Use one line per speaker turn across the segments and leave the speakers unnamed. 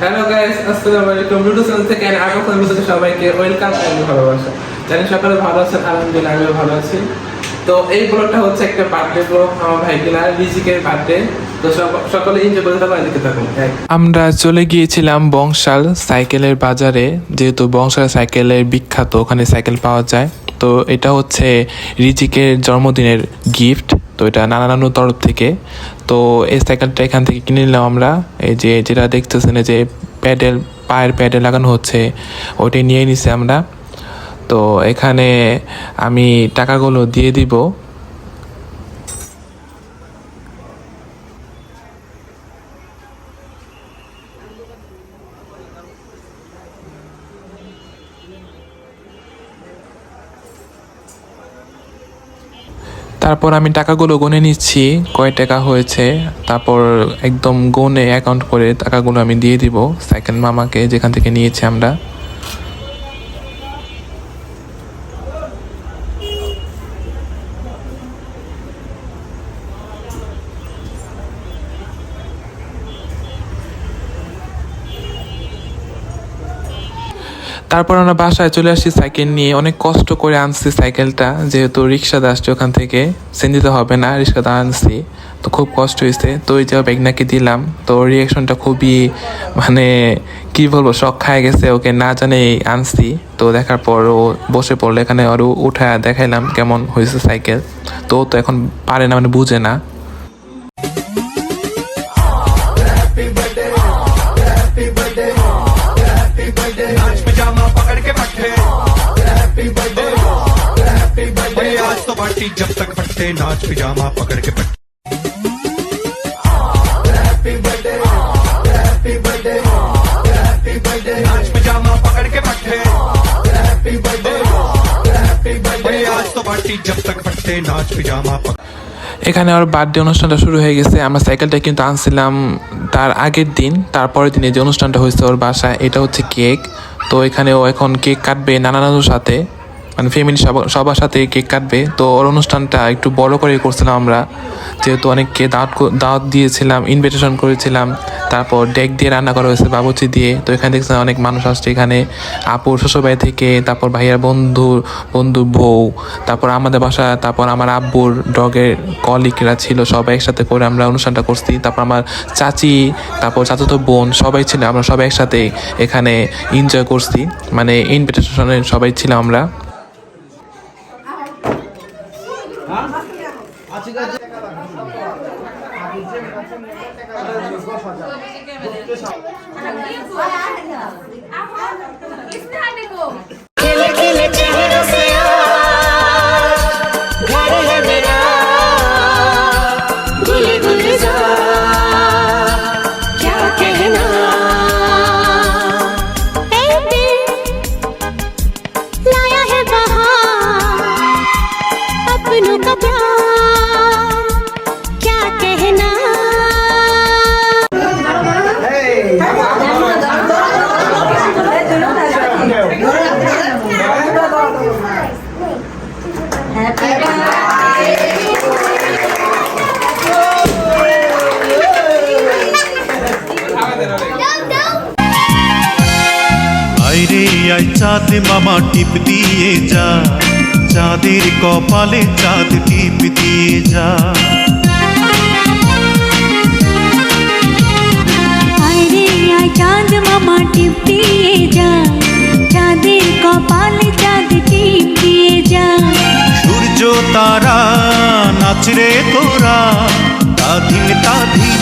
Hello guys আসসালামু আলাইকুম ludo channel থেকে আমি আগা আপনাদের সবাইকে ওয়েলকাম এন্ড ভালোবাসা। জানি সকালে ভালো আছেন, আলহামদুলিল্লাহ, আমিও ভালো আছি। তো এই ব্লগটা হচ্ছে একটা বার্থডে ব্লগ আমার ভাই কিনা রিজিকের বার্থডে
আমরা চলে গিয়েছিলাম বংশাল সাইকেলের বাজারে, যেহেতু বংশাল সাইকেলের বিখ্যাত, ওখানে সাইকেল পাওয়া যায়। তো এটা হচ্ছে রিজিকের জন্মদিনের গিফট তো এটা নানা তরফ থেকে। তো এই সাইকেলটা এখান থেকে কিনে নিলাম আমরা। এই যে যেটা দেখতেছেন যে প্যাডেল, পায়ের প্যাডেল লাগানো হচ্ছে, ওইটাই নিয়ে নিছি আমরা। তো এখানে আমি টাকাগুলো দিয়ে দিব। তারপর আমি টাকাগুলো গুনে নিচ্ছি, কয় টাকা হয়েছে, তারপর একদম গুনে অ্যাকাউন্ট করে টাকাগুলো আমি দিয়ে দিব সেকেন্ড মামাকে, যেখান থেকে নিয়েছি আমরা। তারপর আমরা বাসায় চলে আসি সাইকেল নিয়ে। অনেক কষ্ট করে আনছি সাইকেলটা, যেহেতু রিক্সাতে আসছে ওখান থেকে। সেন্দিতে হবে না রিক্সাতে আনছি। তো খুব কষ্ট হয়েছে। তো ওই যে বেগনাকে দিলাম। তো রিয়াকশনটা খুবই মানে কি বলব শখ খায় গেছে। ওকে না জানে আনছি। তো দেখার পর ও বসে পড়ল। এখানে আরও উঠা দেখাইলাম কেমন হয়েছে সাইকেল। তো তো এখন পারে না মানে বুঝে না।
आज तो पार्टी जब तक फटते नाच पिजामा पकड़ के बैठे नाच पिजामा पकड़ के बैठे अरे आज तो पार्टी जब तक फटते नाच पिजामा पकड़
এখানে ওর বার্থডে অনুষ্ঠানটা শুরু হয়ে গেছে আমরা সাইকেলটা কিন্তু আনছিলাম তার আগের দিন তারপরের দিনে যে অনুষ্ঠানটা হয়েছে ওর বাসায় এটা হচ্ছে কেক তো এখানে ও এখন কেক কাটবে নানা নানুর সাথে মানে ফ্যামিলি সবার সাথে কেক কাটবে। তো ওর অনুষ্ঠানটা একটু বড় করে করছিলাম আমরা। যেহেতু অনেককে কো- দাওয়াত দিয়েছিলাম ইনভিটেশন করেছিলাম। তারপর ডেক দিয়ে রান্না করা হয়েছে বাবুচি দিয়ে। তো এখানে দেখছিলাম অনেক মানুষ আসছে এখানে। আপুর শ্বশুরবাড়ি থেকে, তারপর ভাইয়ার বন্ধু বন্ধু বউ, তারপর আমাদের বাসা তারপর আমার আব্বুর ডগের কলিকরা ছিল, সবাই একসাথে করে আমরা অনুষ্ঠানটা করছি। তারপর আমার চাচি, তারপর চাচাতো বোন, সবাই ছিল, আমরা সবাই একসাথে এখানে এনজয় করছি। মানে ইনভিটেশনে সবাই ছিলাম আমরা।
इसमें आने को
আইরে আই চাঁদ মামা টিপ দিয়ে যা। চাঁদের কপালে চাঁদ টিপ দিয়ে যা।
আরে আয় চাঁদ মামা টিপ দিয়ে যায় চাঁদের কপালে চাঁদ টিপ দিয়ে যায়
সূর্য তারা নাচরে তোরা। তাধিন তাধিন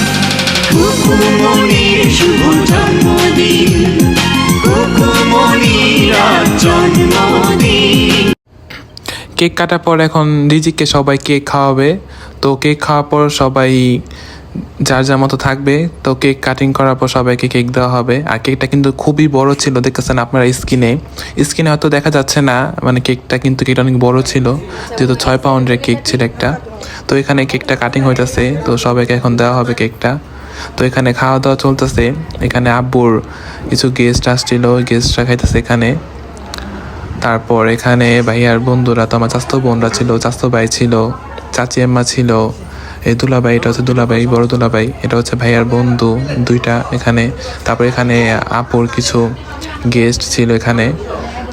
কেক কাটার পর এখন রিজিককে সবাই কেক খাওয়াবে। তো কেক খাওয়ার পর সবাই যার যার মতো থাকবে, তো কেক কাটিং করার পর সবাইকে কেক দেওয়া হবে। আর কেকটা কিন্তু খুবই বড় ছিল, দেখতেছেন আপনারা স্কিনে স্কিনে হয়তো দেখা যাচ্ছে না মানে কেকটা কিন্তু কেকটা অনেক বড় ছিল, যেহেতু ছয় পাউন্ডের কেক ছিল একটা। তো এখানে কেকটা কাটিং হইতেছে, তো সবাইকে এখন দেওয়া হবে কেকটা। তো এখানে খাওয়া দাওয়া চলতেছে। এখানে আব্বুর কিছু গেস্ট আসছিল ওই গেস্টরা খাইতেছে এখানে। তারপর এখানে ভাইয়ার বন্ধুরা, তো আমার চাস্তো বোনরা ছিল চাস্তো ভাই ছিল, চাচি আম্মা ছিল, এই দুলাভাই, এটা হচ্ছে দুলাভাই, বড় দুলাভাই, এটা হচ্ছে ভাইয়ার বন্ধু দুইটা এখানে। তারপর এখানে আপুর কিছু গেস্ট ছিল এখানে।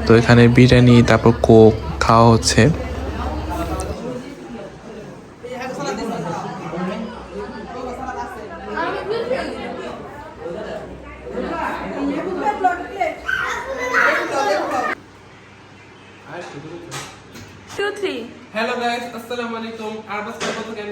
তো এখানে বিরিয়ানি, তারপর কোক খাওয়া হচ্ছে।
হ্যালো গাইস আসসালামু আলাইকুম। আর বাস কত কেন